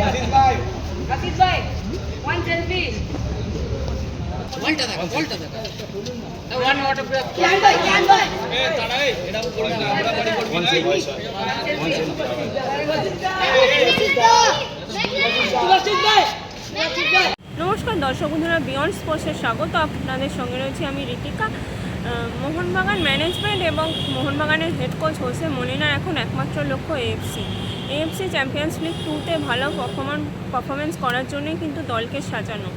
আশিস ভাই আশিস ভাই one selfie বলটা দেখো বলটা দেখো ওয়ান অটোগ্রাফ ক্যান ভাই ক্যান ভাই এ তাড়া এটা করিস না আমরা বাড়ি করবি না নমস্কার দর্শক বন্ধুরা বিয়ন্ড স্পোর্টসের স্বাগত। আপনাদের সঙ্গে রয়েছে আমি ঋতিকা মোহনবাগান ম্যানেজমেন্ট এবং মোহনবাগানের হেড কোচ হোসে মলিনার এখন একমাত্র লক্ষ্য এএফসি এএফসি চ্যাম্পিয়ন্স লিগ টুতে ভালো পারফরমেন্স পারফরমেন্স করার জন্যই কিন্তু দলকে সাজানো।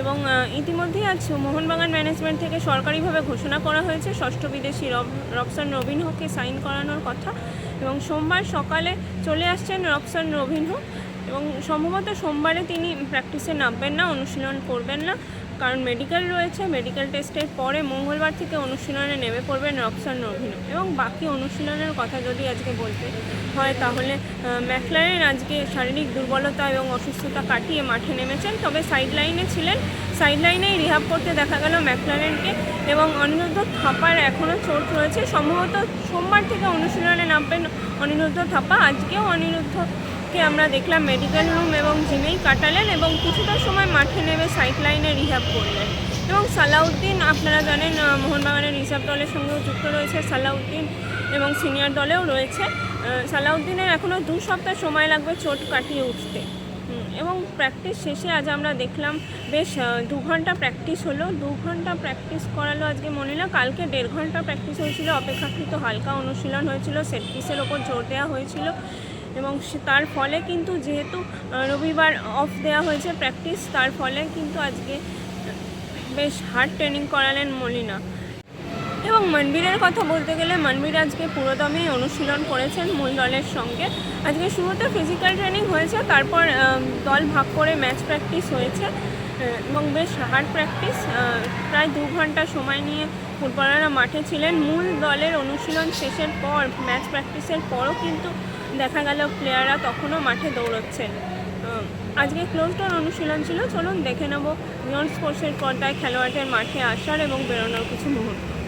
এবং ইতিমধ্যেই আজ মোহনবাগান ম্যানেজমেন্ট থেকে সরকারিভাবে ঘোষণা করা হয়েছে, ষষ্ঠ বিদেশি রব, রবসান রবিনহোকে সাইন করানোর কথা। এবং সোমবার সকালে চলে আসছেন রবসান রবিনহো এবং সম্ভবত সোমবারে তিনি প্র্যাকটিসে নামবেন না, অনুশীলন করবেন না। কারণ মেডিকেল রয়েছে মেডিকেল টেস্টের পরে মঙ্গলবার থেকে অনুশীলনে নেমে পড়বেন রক্সান রবিনো এবং বাকি অনুশীলনের কথা যদি আজকে বলতে হয়, তাহলে ম্যাকলারেন আজকে শারীরিক দুর্বলতা এবং অসুস্থতা কাটিয়ে মাঠে নেমেছেন। তবে সাইড লাইনে ছিলেন। সাইড লাইনেই রিহাব করতে দেখা গেল ম্যাকলারেনকে এবং অনিরুদ্ধ থাপার এখনও চোট রয়েছে। সম্ভবত সোমবার থেকে অনুশীলনে নামবেন অনিরুদ্ধ থাপা আজকেও অনিরুদ্ধকে আমরা দেখলাম মেডিকেল রুম এবং জিমেই কাটালেন এবং কিছুটা সময় মাঠে নেমে সাইড লাইনে রিহাব করলেন। এবং সালাউদ্দিন, আপনারা জানেন মোহনবাগানের রিজার্ভ দলের সঙ্গেও যুক্ত রয়েছে সালাউদ্দিন এবং সিনিয়র দলেও রয়েছে। সালাউদ্দিনের এখনও দু সপ্তাহ সময় লাগবে চোট কাটিয়ে উঠতে। এবং প্র্যাকটিস শেষে আজ আমরা দেখলাম, বেশ দু ঘণ্টা প্র্যাকটিস হলো। দু ঘণ্টা প্র্যাকটিস করালো আজকে মনিলা। কালকে দেড় ঘণ্টা প্র্যাকটিস হয়েছিল। অপেক্ষাকৃত হালকা অনুশীলন হয়েছিল। সেট পিসের ওপর জোর দেওয়া হয়েছিল। এবং তার ফলে কিন্তু যেহেতু রবিবার অফ দেওয়া হয়েছে প্র্যাকটিস তার ফলে কিন্তু আজকে বেশ হার্ড ট্রেনিং করালেন মলিনা। এবং মনবীরের কথা বলতে গেলে মনবীর আজকে পুরোদমে অনুশীলন করেছেন মূল দলের সঙ্গে। আজকে শুরুতে ফিজিক্যাল ট্রেনিং হয়েছে, তারপর দল ভাগ করে ম্যাচ প্র্যাকটিস হয়েছে এবং বেশ হার্ড প্র্যাকটিস প্রায় দু ঘণ্টা সময় নিয়ে ফুটবলাররা মাঠে ছিলেন। মূল দলের অনুশীলন শেষের পর ম্যাচ প্র্যাকটিসের পরও কিন্তু দেখা গেল প্লেয়াররা তখনও মাঠে দৌড়চ্ছেন। আজকে ক্লোজ ডোর অনুশীলন ছিল। চলুন দেখে নেব। নিয়ন স্পোর্টসের পর্দায় খেলোয়াড়দের মাঠে আসার এবং বেরোনোর কিছু মুহূর্ত।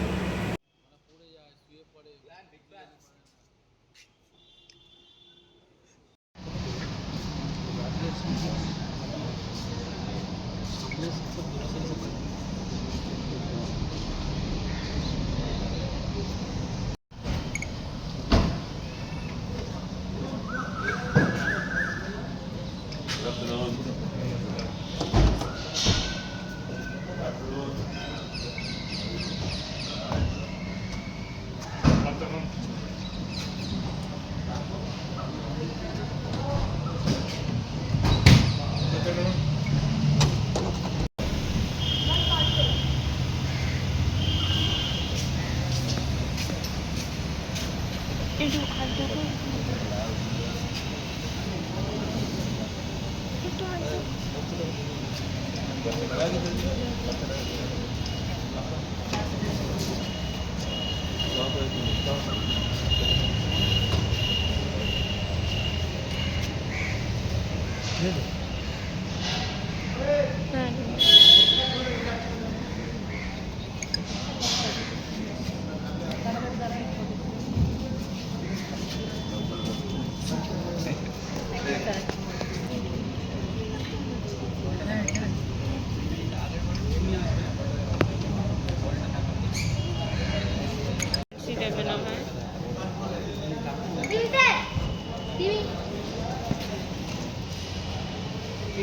Really?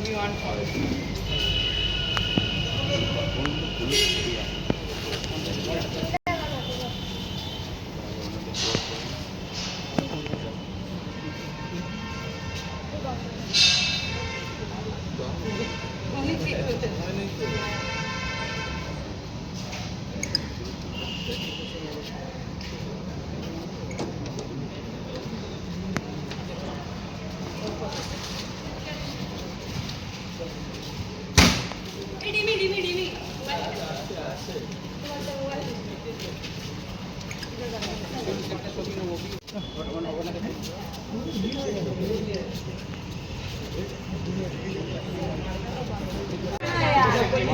everyone. Thank you. Coming.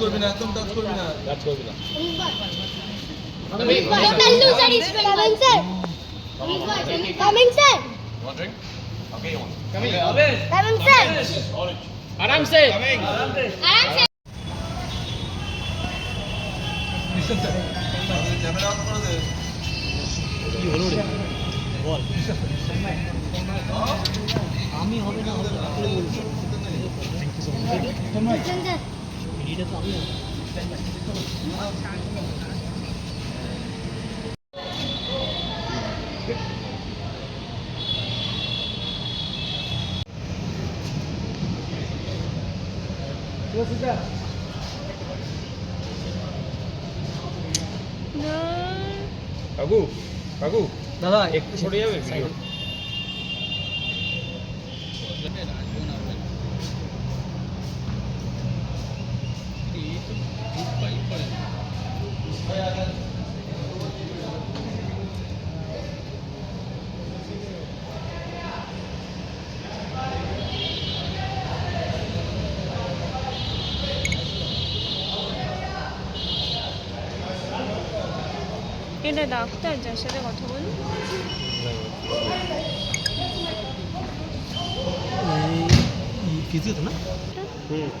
করবি Coming. একদম Coming. করবি Coming. কাজ Coming. না Coming. sir is coming sir. Coming sir. Coming sir. Coming sir. Coming. sir. Coming. sir. আমি হবে না হবে আপনি বলছি থ্যাংক ইউ সো মাচ তোমরা ভিডিওটা তো আমি Gracias. કાકુ કાકુ દાદા એક છોડી આવે વિડીયો ભાઈ આગળ 얘네 나 그때 이제 세대 같은 건? 이 비즈 되나? 응.